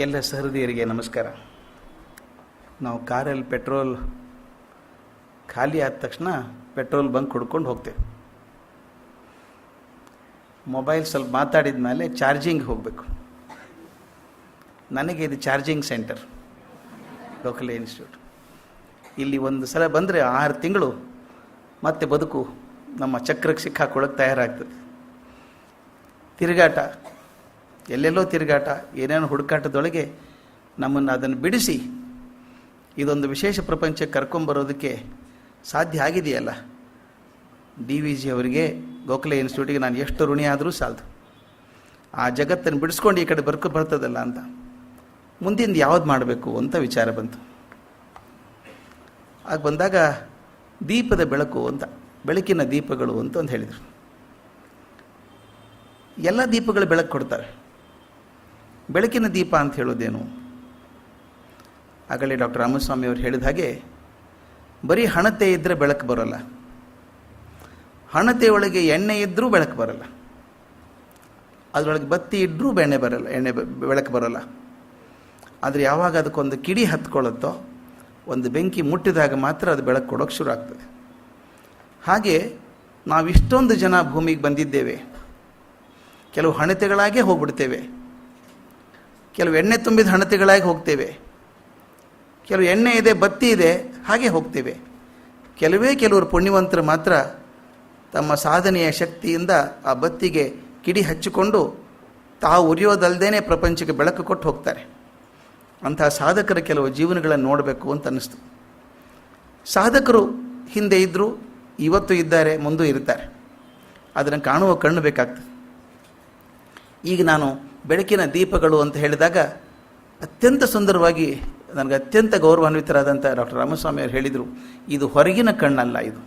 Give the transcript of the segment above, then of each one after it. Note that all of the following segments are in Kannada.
ಎಲ್ಲ ಸಹೃದಯರಿಗೆ ನಮಸ್ಕಾರ. ನಾವು ಕಾರಲ್ಲಿ ಪೆಟ್ರೋಲ್ ಖಾಲಿ ಆದ ತಕ್ಷಣ ಪೆಟ್ರೋಲ್ ಬಂಕ್ ಹುಡ್ಕೊಂಡು ಹೋಗ್ತೇವೆ. ಮೊಬೈಲ್ ಸ್ವಲ್ಪ ಮಾತಾಡಿದ ಮೇಲೆ ಚಾರ್ಜಿಂಗ್ ಹೋಗಬೇಕು. ನನಗೆ ಇದು ಚಾರ್ಜಿಂಗ್ ಸೆಂಟರ್, ಲೋಕಲ್ ಇನ್ಸ್ಟಿಟ್ಯೂಟ್. ಇಲ್ಲಿ ಒಂದು ಸಲ ಬಂದರೆ ಆರು ತಿಂಗಳು ಮತ್ತೆ ಬದುಕು ನಮ್ಮ ಚಕ್ರಕ್ಕೆ ಸಿಕ್ಕಾಕೊಳ್ಳೋಕೆ ತಯಾರಾಗ್ತದೆ. ತಿರುಗಾಟ ಎಲ್ಲೆಲ್ಲೋ ತಿರುಗಾಟ, ಏನೇನೋ ಹುಡುಕಾಟದೊಳಗೆ ನಮ್ಮನ್ನು ಅದನ್ನು ಬಿಡಿಸಿ ಇದೊಂದು ವಿಶೇಷ ಪ್ರಪಂಚಕ್ಕೆ ಕರ್ಕೊಂಬರೋದಕ್ಕೆ ಸಾಧ್ಯ ಆಗಿದೆಯಲ್ಲ? ಡಿ ವಿ ಜಿ ಅವರಿಗೆ, ಗೋಖಲೆ ಇನ್ಸ್ಟಿಟ್ಯೂಟಿಗೆ ನಾನು ಎಷ್ಟು ಋಣಿ ಆದರೂ ಸಾಲದು. ಆ ಜಗತ್ತನ್ನು ಬಿಡಿಸ್ಕೊಂಡು ಈ ಕಡೆ ಬರ್ಕೊ ಬರ್ತದಲ್ಲ ಅಂತ. ಮುಂದಿಂದ ಯಾವ್ದು ಮಾಡಬೇಕು ಅಂತ ವಿಚಾರ ಬಂತು. ಆಗ ಬಂದಾಗ ದೀಪದ ಬೆಳಕು ಅಂತ, ಬೆಳಕಿನ ದೀಪಗಳು ಅಂತ ಒಂದು ಹೇಳಿದರು. ಎಲ್ಲ ದೀಪಗಳು ಬೆಳಕು ಕೊಡ್ತಾರೆ. ಬೆಳಕಿನ ದೀಪ ಅಂತ ಹೇಳೋದೇನು? ಆಗಲೇ ಡಾಕ್ಟರ್ ರಾಮಸ್ವಾಮಿ ಅವರು ಹೇಳಿದ ಹಾಗೆ, ಬರೀ ಹಣತೆ ಇದ್ದರೆ ಬೆಳಕು ಬರೋಲ್ಲ. ಹಣತೆ ಒಳಗೆ ಎಣ್ಣೆ ಇದ್ದರೂ ಬೆಳಕು ಬರೋಲ್ಲ. ಅದರೊಳಗೆ ಬತ್ತಿ ಇದ್ದರೂ ಬೆಣ್ಣೆ ಬರಲ್ಲ, ಎಣ್ಣೆ ಬೆಳಕು ಬರೋಲ್ಲ. ಆದರೆ ಯಾವಾಗ ಅದಕ್ಕೊಂದು ಕಿಡಿ ಹತ್ಕೊಳ್ಳುತ್ತೋ, ಒಂದು ಬೆಂಕಿ ಮುಟ್ಟಿದಾಗ ಮಾತ್ರ ಅದು ಬೆಳಕು ಕೊಡೋಕ್ಕೆ ಶುರು ಆಗ್ತದೆ. ಹಾಗೆ ನಾವಿಷ್ಟೊಂದು ಜನ ಭೂಮಿಗೆ ಬಂದಿದ್ದೇವೆ. ಕೆಲವು ಹಣತೆಗಳಾಗೇ ಹೋಗ್ಬಿಡ್ತೇವೆ. ಕೆಲವು ಎಣ್ಣೆ ತುಂಬಿದ ಹಣತೆಗಳಾಗಿ ಹೋಗ್ತೇವೆ. ಕೆಲವು ಎಣ್ಣೆ ಇದೆ, ಬತ್ತಿ ಇದೆ, ಹಾಗೆ ಹೋಗ್ತೇವೆ. ಕೆಲವೇ ಕೆಲವರು ಪುಣ್ಯವಂತರು ಮಾತ್ರ ತಮ್ಮ ಸಾಧನೆಯ ಶಕ್ತಿಯಿಂದ ಆ ಬತ್ತಿಗೆ ಕಿಡಿ ಹಚ್ಚಿಕೊಂಡು ತಾವು ಉರಿಯೋದಲ್ಲದೇ ಪ್ರಪಂಚಕ್ಕೆ ಬೆಳಕು ಕೊಟ್ಟು ಹೋಗ್ತಾರೆ. ಅಂತಹ ಸಾಧಕರ ಕೆಲವು ಜೀವನಗಳನ್ನು ನೋಡಬೇಕು ಅಂತ ಅನ್ನಿಸ್ತು. ಸಾಧಕರು ಹಿಂದೆ ಇದ್ದರು ಇವತ್ತು ಇದ್ದಾರೆ, ಮುಂದೂ ಇರ್ತಾರೆ. ಅದನ್ನು ಕಾಣುವ ಕಣ್ಣು ಬೇಕಾಗ್ತದೆ. ಈಗ ನಾನು ಬೆಳಕಿನ ದೀಪಗಳು ಅಂತ ಹೇಳಿದಾಗ ಅತ್ಯಂತ ಸುಂದರವಾಗಿ ನನಗೆ ಅತ್ಯಂತ ಗೌರವಾನ್ವಿತರಾದಂಥ ಡಾಕ್ಟರ್ ರಾಮಸ್ವಾಮಿ ಅವರು ಹೇಳಿದರು, ಇದು ಹೊರಗಿನ ಕಣ್ಣಲ್ಲ ಇದು.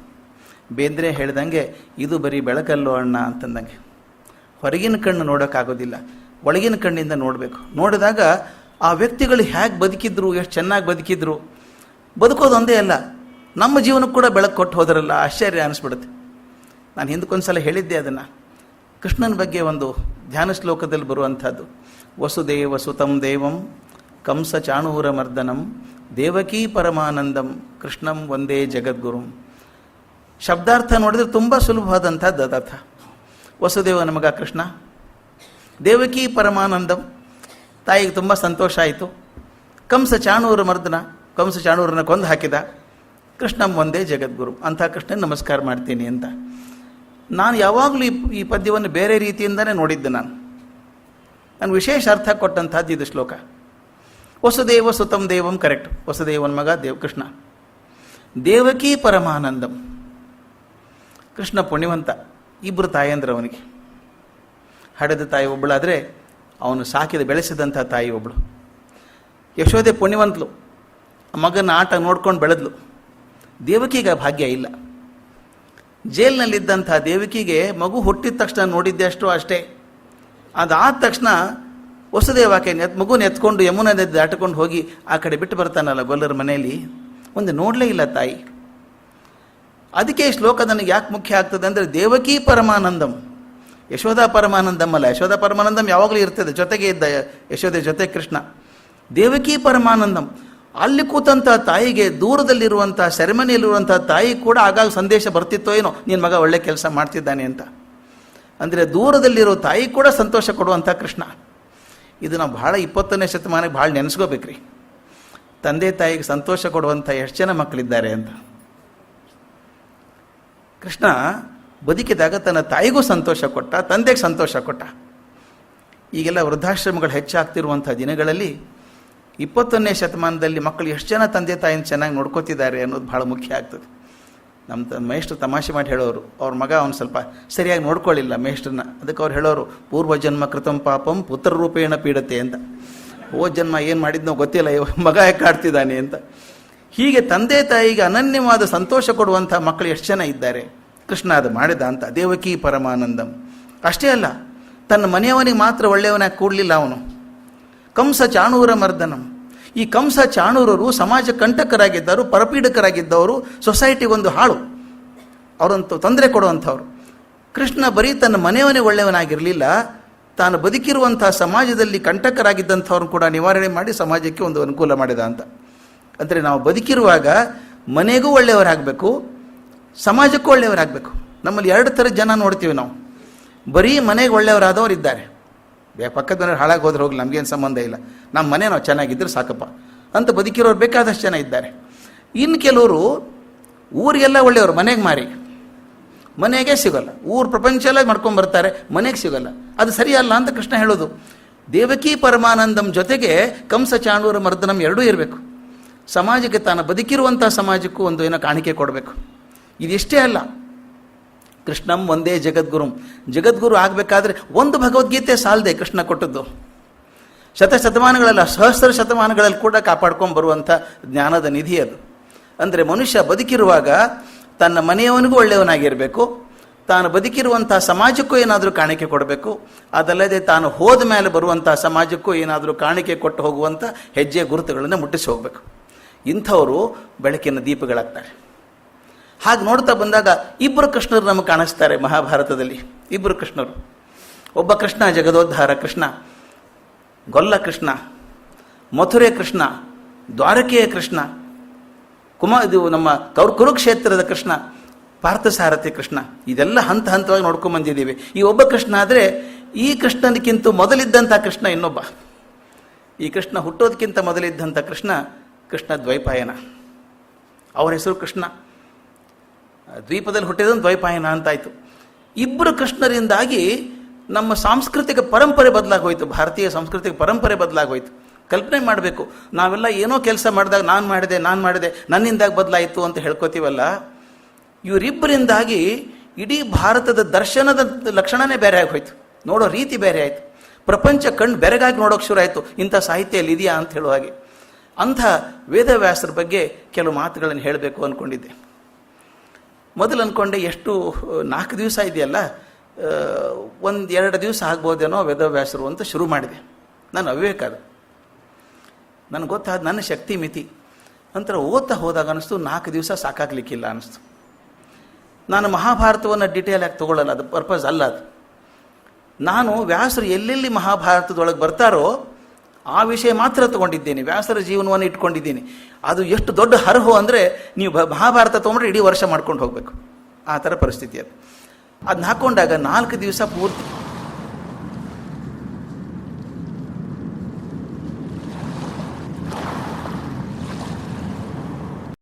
ಬೇಂದ್ರೆ ಹೇಳ್ದಂಗೆ, ಇದು ಬರೀ ಬೆಳಕಲ್ಲೋ ಅಣ್ಣ ಅಂತಂದಂಗೆ. ಹೊರಗಿನ ಕಣ್ಣು ನೋಡೋಕ್ಕಾಗೋದಿಲ್ಲ, ಒಳಗಿನ ಕಣ್ಣಿಂದ ನೋಡಬೇಕು. ನೋಡಿದಾಗ ಆ ವ್ಯಕ್ತಿಗಳು ಹೇಗೆ ಬದುಕಿದ್ರು, ಎಷ್ಟು ಚೆನ್ನಾಗಿ ಬದುಕಿದ್ರು, ಬದುಕೋದು ಒಂದೇ ಅಲ್ಲ, ನಮ್ಮ ಜೀವನಕ್ಕೆ ಕೂಡ ಬೆಳಕು ಕೊಟ್ಟು ಹೋದ್ರಲ್ಲ, ಆಶ್ಚರ್ಯ ಅನಿಸ್ಬಿಡುತ್ತೆ. ನಾನು ಹಿಂದಕ್ಕೊಂದು ಸಲ ಹೇಳಿದ್ದೆ ಅದನ್ನು. ಕೃಷ್ಣನ ಬಗ್ಗೆ ಒಂದು ಧ್ಯಾನ ಶ್ಲೋಕದಲ್ಲಿ ಬರುವಂಥದ್ದು. ವಸುದೇವ ಸುತಂ ದೇವಂ, ಕಂಸ ಚಾಣೂರ ಮರ್ದನಂ, ದೇವಕೀ ಪರಮಾನಂದಂ, ಕೃಷ್ಣಂ ಒಂದೇ ಜಗದ್ಗುರುಂ. ಶಬ್ದಾರ್ಥ ನೋಡಿದ್ರೆ ತುಂಬ ಸುಲಭವಾದಂಥದ್ದು ಅದರ್ಥ. ವಸುದೇವನ ಮಗ ಕೃಷ್ಣ. ದೇವಕಿ ಪರಮಾನಂದಂ, ತಾಯಿಗೆ ತುಂಬ ಸಂತೋಷ ಆಯಿತು. ಕಂಸ ಚಾಣೂರ ಮರ್ದನ, ಕಂಸ ಚಾಣೂರನ ಕೊಂದು ಹಾಕಿದ, ಕೃಷ್ಣಂ ಒಂದೇ ಜಗದ್ಗುರು. ಅಂಥ ಕೃಷ್ಣನ ನಮಸ್ಕಾರ ಮಾಡ್ತೀನಿ ಅಂತ. ನಾನು ಯಾವಾಗಲೂ ಈ ಪದ್ಯವನ್ನು ಬೇರೆ ರೀತಿಯಿಂದನೇ ನೋಡಿದ್ದೆ ನಾನು. ನಾನು ವಿಶೇಷ ಅರ್ಥ ಕೊಟ್ಟಂಥದ್ದು ಇದು ಶ್ಲೋಕ. ವಸುದೇವ ಸುತಂ ದೇವಂ ಕರೆಕ್ಟ್. ವಸುದೇವನ ಮಗ ದೇವ, ಕೃಷ್ಣ. ದೇವಕಿ ಪರಮಾನಂದಂ. ಕೃಷ್ಣ ಪುಣ್ಯವಂತ ಇಬ್ಬರು ತಾಯಂದ್ರೆ ಅವನಿಗೆ ಹಡೆದ ತಾಯಿ ಒಬ್ಬಳಾದರೆ ಅವನು ಸಾಕಿದ ಬೆಳೆಸಿದಂಥ ತಾಯಿ ಒಬ್ಬಳು ಯಶೋದೆ ಪುಣ್ಯವಂತಲು. ಮಗನ ಆಟ ನೋಡ್ಕೊಂಡು ಬೆಳೆದ್ಲು. ದೇವಕಿಗೆ ಭಾಗ್ಯ ಇಲ್ಲ. ಜೈಲಿನಲ್ಲಿದ್ದಂಥ ದೇವಕಿಗೆ ಮಗು ಹುಟ್ಟಿದ ತಕ್ಷಣ ನೋಡಿದ್ದೆ ಅಷ್ಟು ಅಷ್ಟೇ. ಅದಾದ ತಕ್ಷಣ ವಸುದೇವಾಕೆ ನೆತ್, ಮಗು ನೆತ್ಕೊಂಡು ಯಮುನಾ ನದಿ ದಾಟಿಕೊಂಡು ಹೋಗಿ ಆ ಕಡೆ ಬಿಟ್ಟು ಬರ್ತಾನಲ್ಲ ಗೊಲ್ಲರ ಮನೆಯಲ್ಲಿ. ಒಂದು ನೋಡಲೇ ಇಲ್ಲ ತಾಯಿ. ಅದಕ್ಕೆ ಈ ಶ್ಲೋಕ ನನಗೆ ಯಾಕೆ ಮುಖ್ಯ ಆಗ್ತದೆ ಅಂದರೆ ದೇವಕಿ ಪರಮಾನಂದಂ. ಯಶೋಧ ಪರಮಾನಂದಂ ಅಲ್ಲ. ಯಶೋಧ ಪರಮಾನಂದಂ ಯಾವಾಗಲೂ ಇರ್ತದೆ. ಜೊತೆಗೆ ಇದ್ದ ಯಶೋಧೆ ಜೊತೆ ಕೃಷ್ಣ. ದೇವಕಿ ಪರಮಾನಂದಂ. ಅಲ್ಲಿ ಕೂತಂಥ ತಾಯಿಗೆ ದೂರದಲ್ಲಿರುವಂಥ ಸೆರೆಮನಿಯಲ್ಲಿರುವಂಥ ತಾಯಿ ಕೂಡ ಆಗಾಗ ಸಂದೇಶ ಬರ್ತಿತ್ತೋ ಏನೋ ನಿನ್ನ ಮಗ ಒಳ್ಳೆ ಕೆಲಸ ಮಾಡ್ತಿದ್ದಾನೆ ಅಂತ. ಅಂದರೆ ದೂರದಲ್ಲಿರೋ ತಾಯಿ ಕೂಡ ಸಂತೋಷ ಕೊಡುವಂಥ ಕೃಷ್ಣ. ಇದು ನಾವು ಭಾಳ ಇಪ್ಪತ್ತನೇ ಶತಮಾನಕ್ಕೆ ಭಾಳ ನೆನೆಸ್ಕೋಬೇಕ್ರಿ. ತಂದೆ ತಾಯಿಗೆ ಸಂತೋಷ ಕೊಡುವಂಥ ಎಷ್ಟು ಜನ ಮಕ್ಕಳಿದ್ದಾರೆ ಅಂತ. ಕೃಷ್ಣ ಬದುಕಿದಾಗ ತನ್ನ ತಾಯಿಗೂ ಸಂತೋಷ ಕೊಟ್ಟ, ತಂದೆಗೆ ಸಂತೋಷ ಕೊಟ್ಟ. ಈಗೆಲ್ಲ ವೃದ್ಧಾಶ್ರಮಗಳು ಹೆಚ್ಚಾಗ್ತಿರುವಂಥ ದಿನಗಳಲ್ಲಿ ಇಪ್ಪತ್ತೊಂದನೇ ಶತಮಾನದಲ್ಲಿ ಮಕ್ಕಳು ಎಷ್ಟು ಜನ ತಂದೆ ತಾಯಿನ ಚೆನ್ನಾಗಿ ನೋಡ್ಕೋತಿದ್ದಾರೆ ಅನ್ನೋದು ಭಾಳ ಮುಖ್ಯ ಆಗ್ತದೆ. ನಮ್ಮ ತ, ಮೇಷ್ಟ್ರು ತಮಾಷೆ ಮಾಡಿ ಹೇಳೋರು, ಅವ್ರ ಮಗ ಅವ್ನು ಸ್ವಲ್ಪ ಸರಿಯಾಗಿ ನೋಡ್ಕೊಳ್ಳಿಲ್ಲ ಮೇಷ್ಟ್ರನ್ನ. ಅದಕ್ಕೆ ಅವ್ರು ಹೇಳೋರು ಪೂರ್ವ ಜನ್ಮ ಕೃತಂ ಪಾಪಂ ಪುತ್ರ ರೂಪೇಣ ಪೀಡತೆ ಅಂತ. ಓ ಜನ್ಮ ಏನು ಮಾಡಿದ್ನೋ ಗೊತ್ತಿಲ್ಲ ಮಗ ಯಾಕೆ ಕಾಡ್ತಿದ್ದಾನೆ ಅಂತ. ಹೀಗೆ ತಂದೆ ತಾಯಿಗೆ ಅನನ್ಯವಾದ ಸಂತೋಷ ಕೊಡುವಂಥ ಮಕ್ಕಳು ಎಷ್ಟು ಜನ ಇದ್ದಾರೆ? ಕೃಷ್ಣ ಅದು ಮಾಡಿದ ಅಂತ, ದೇವಕಿ ಪರಮಾನಂದಂ. ಅಷ್ಟೇ ಅಲ್ಲ, ತನ್ನ ಮನೆಯವನಿಗೆ ಮಾತ್ರ ಒಳ್ಳೆಯವನಾಗಿ ಕೂಡಲಿಲ್ಲ ಅವನು. ಕಂಸ ಚಾಣೂರ ಮರ್ದನಂ. ಈ ಕಂಸ ಚಾಣೂರರು ಸಮಾಜ ಕಂಟಕರಾಗಿದ್ದವರು, ಪರಪೀಡಕರಾಗಿದ್ದವರು ಸೊಸೈಟಿಗೊಂದು ಹಾಳು. ಅವರಂತೂ ತೊಂದರೆ ಕೊಡುವಂಥವ್ರು. ಕೃಷ್ಣ ಬರೀ ತನ್ನ ಮನೆಯವನೇ ಒಳ್ಳೆಯವನಾಗಿರಲಿಲ್ಲ, ತಾನು ಬದುಕಿರುವಂತಹ ಸಮಾಜದಲ್ಲಿ ಕಂಟಕರಾಗಿದ್ದಂಥವ್ರನ್ನ ಕೂಡ ನಿವಾರಣೆ ಮಾಡಿ ಸಮಾಜಕ್ಕೆ ಒಂದು ಅನುಕೂಲ ಮಾಡಿದ ಅಂತ. ಅಂದರೆ ನಾವು ಬದುಕಿರುವಾಗ ಮನೆಗೂ ಒಳ್ಳೆಯವರಾಗಬೇಕು, ಸಮಾಜಕ್ಕೂ ಒಳ್ಳೆಯವರಾಗಬೇಕು. ನಮ್ಮಲ್ಲಿ ಎರಡು ಥರ ಜನ ನೋಡ್ತೀವಿ ನಾವು. ಬರೀ ಮನೆಗೆ ಒಳ್ಳೆಯವರಾದವರು ಇದ್ದಾರೆ ಬೇ ಪಕ್ಕದ ಮನೆಯವ್ರು ಹಾಳಾಗಿ ಹೋದ್ರೆ ನಮಗೇನು ಸಂಬಂಧ ಇಲ್ಲ. ನಮ್ಮ ಮನೆ ನಾವು ಚೆನ್ನಾಗಿದ್ದರೆ ಸಾಕಪ್ಪ. ಅಂತ ಬದುಕಿರೋರು ಬೇಕಾದಷ್ಟು ಜನ ಇದ್ದಾರೆ. ಇನ್ನು ಕೆಲವರು ಊರಿಗೆಲ್ಲ ಒಳ್ಳೆಯವರು, ಮನೆಗೆ ಮಾರಿ. ಮನೆಗೆ ಸಿಗೋಲ್ಲ. ಊರು ಪ್ರಪಂಚ ಎಲ್ಲ ಮಾಡ್ಕೊಂಡು ಬರ್ತಾರೆ, ಮನೆಗೆ ಸಿಗೋಲ್ಲ. ಅದು ಸರಿಯಲ್ಲ ಅಂತ ಕೃಷ್ಣ ಹೇಳೋದು. ದೇವಕಿ ಪರಮಾನಂದಂ ಜೊತೆಗೆ ಕಂಸ ಚಾಣೂರ ಮರ್ದನಂ ಎರಡೂ ಇರಬೇಕು. ಸಮಾಜಕ್ಕೆ ತಾನು ಬದುಕಿರುವಂಥ ಸಮಾಜಕ್ಕೂ ಒಂದು ಏನೋ ಕಾಣಿಕೆ ಕೊಡಬೇಕು. ಇದಿಷ್ಟೇ ಅಲ್ಲ. ಕೃಷ್ಣಂ ಒಂದೇ ಜಗದ್ಗುರುಂ. ಜಗದ್ಗುರು ಆಗಬೇಕಾದ್ರೆ ಒಂದು ಭಗವದ್ಗೀತೆ ಸಾಲದೆ ಕೃಷ್ಣ ಕೊಟ್ಟದ್ದು. ಶತಶತಮಾನಗಳಲ್ಲ ಸಹಸ್ರ ಶತಮಾನಗಳಲ್ಲಿ ಕೂಡ ಕಾಪಾಡ್ಕೊಂಡು ಬರುವಂಥ ಜ್ಞಾನದ ನಿಧಿ ಅದು. ಅಂದರೆ ಮನುಷ್ಯ ಬದುಕಿರುವಾಗ ತನ್ನ ಮನೆಯವನಿಗೂ ಒಳ್ಳೆಯವನಾಗಿರಬೇಕು, ತಾನು ಬದುಕಿರುವಂಥ ಸಮಾಜಕ್ಕೂ ಏನಾದರೂ ಕಾಣಿಕೆ ಕೊಡಬೇಕು, ಅದಲ್ಲದೆ ತಾನು ಹೋದ ಮೇಲೆ ಬರುವಂಥ ಸಮಾಜಕ್ಕೂ ಏನಾದರೂ ಕಾಣಿಕೆ ಕೊಟ್ಟು ಹೋಗುವಂಥ ಹೆಜ್ಜೆ ಗುರುತುಗಳನ್ನು ಮುಟ್ಟಿಸಿ ಹೋಗಬೇಕು. ಇಂಥವರು ಬೆಳಕಿನ ದೀಪಗಳಾಗ್ತಾರೆ. ಹಾಗೆ ನೋಡ್ತಾ ಬಂದಾಗ ಇಬ್ಬರು ಕೃಷ್ಣರು ನಮಗೆ ಕಾಣಿಸ್ತಾರೆ ಮಹಾಭಾರತದಲ್ಲಿ. ಇಬ್ಬರು ಕೃಷ್ಣರು. ಒಬ್ಬ ಕೃಷ್ಣ, ಜಗದೋದ್ಧಾರ ಕೃಷ್ಣ, ಗೊಲ್ಲ ಕೃಷ್ಣ, ಮಥುರೆ ಕೃಷ್ಣ, ದ್ವಾರಕೆಯ ಕೃಷ್ಣ, ಕುಮ, ಇದು ನಮ್ಮ ಕೌರ್, ಕುರುಕ್ಷೇತ್ರದ ಕೃಷ್ಣ, ಪಾರ್ಥಸಾರಥಿ ಕೃಷ್ಣ. ಇದೆಲ್ಲ ಹಂತ ಹಂತವಾಗಿ ನೋಡ್ಕೊಂಬಂದಿದ್ದೀವಿ ಈ ಒಬ್ಬ ಕೃಷ್ಣ ಆದರೆ ಈ ಕೃಷ್ಣನಿಗಿಂತ ಮೊದಲಿದ್ದಂಥ ಕೃಷ್ಣ ಇನ್ನೊಬ್ಬ. ಈ ಕೃಷ್ಣ ಹುಟ್ಟೋದಕ್ಕಿಂತ ಮೊದಲಿದ್ದಂಥ ಕೃಷ್ಣ ಕೃಷ್ಣ ದ್ವೈಪಾಯನ. ಅವರ ಹೆಸರು ಕೃಷ್ಣ. ದ್ವೀಪದಲ್ಲಿ ಹುಟ್ಟಿದ ದ್ವೈಪಾಯನ ಅಂತಾಯ್ತು. ಇಬ್ಬರು ಕೃಷ್ಣರಿಂದಾಗಿ ನಮ್ಮ ಸಾಂಸ್ಕೃತಿಕ ಪರಂಪರೆ ಬದಲಾಗೋಯ್ತು. ಭಾರತೀಯ ಸಾಂಸ್ಕೃತಿಕ ಪರಂಪರೆ ಬದಲಾಗೋಯ್ತು. ಕಲ್ಪನೆ ಮಾಡಬೇಕು, ನಾವೆಲ್ಲ ಏನೋ ಕೆಲಸ ಮಾಡಿದಾಗ ನಾನು ಮಾಡಿದೆ ನಾನು ಮಾಡಿದೆ, ನನ್ನಿಂದಾಗಿ ಬದಲಾಯಿತು ಅಂತ ಹೇಳ್ಕೊತೀವಲ್ಲ? ಇವರಿಬ್ಬರಿಂದಾಗಿ ಇಡೀ ಭಾರತದ ದರ್ಶನದ ಲಕ್ಷಣನೇ ಬೇರೆ ಆಗೋಯ್ತು. ನೋಡೋ ರೀತಿ ಬೇರೆ ಆಯಿತು. ಪ್ರಪಂಚ ಕಣ್ಣು ಬೆರಗಾಗಿ ನೋಡೋಕೆ ಶುರು ಆಯಿತು. ಇಂಥ ಸಾಹಿತ್ಯದಲ್ಲಿ ಇದೆಯಾ ಅಂತ ಹೇಳುವ ಹಾಗೆ. ಅಂಥ ವೇದವ್ಯಾಸರ ಬಗ್ಗೆ ಕೆಲವು ಮಾತುಗಳನ್ನು ಹೇಳಬೇಕು ಅಂದ್ಕೊಂಡಿದ್ದೆ. ಮೊದಲು ಅಂದ್ಕೊಂಡೆ ಎಷ್ಟು, ನಾಲ್ಕು ದಿವಸ ಇದೆಯಲ್ಲ ಒಂದು ಎರಡು ದಿವಸ ಆಗ್ಬೋದೇನೋ ವೇದವ್ಯಾಸರು ಅಂತ ಶುರು ಮಾಡಿದೆ. ನಾನು ಅವಿವೇಕ ಅದು ನನಗೆ ಗೊತ್ತಾದ ನನ್ನ ಶಕ್ತಿ ಮಿತಿ. ನಂತರ ಓದ್ತಾ ಹೋದಾಗ ಅನ್ನಿಸ್ತು ನಾಲ್ಕು ದಿವಸ ಸಾಕಾಗ್ಲಿಕ್ಕಿಲ್ಲ ಅನ್ನಿಸ್ತು ನಾನು ಮಹಾಭಾರತವನ್ನು ಡಿಟೇಲ್ ಆಗಿ ತೊಗೊಳ್ಳಲ್ಲ, ಅದು ಪರ್ಪಸ್ ಅಲ್ಲ ಅದು. ನಾನು ವ್ಯಾಸರು ಎಲ್ಲೆಲ್ಲಿ ಮಹಾಭಾರತದೊಳಗೆ ಬರ್ತಾರೋ ಆ ವಿಷಯ ಮಾತ್ರ ತಗೊಂಡಿದ್ದೇನೆ, ವ್ಯಾಸರ ಜೀವನವನ್ನು ಇಟ್ಕೊಂಡಿದ್ದೀನಿ. ಅದು ಎಷ್ಟು ದೊಡ್ಡ ಹರಹು ಅಂದರೆ ನೀವು ಮಹಾಭಾರತ ತೊಗೊಂಡ್ರೆ ಇಡೀ ವರ್ಷ ಮಾಡ್ಕೊಂಡು ಹೋಗಬೇಕು. ಆ ಥರ ಪರಿಸ್ಥಿತಿ ಅದು. ಅದನ್ನ ಹಾಕ್ಕೊಂಡಾಗ ನಾಲ್ಕು ದಿವಸ ಪೂರ್ತಿ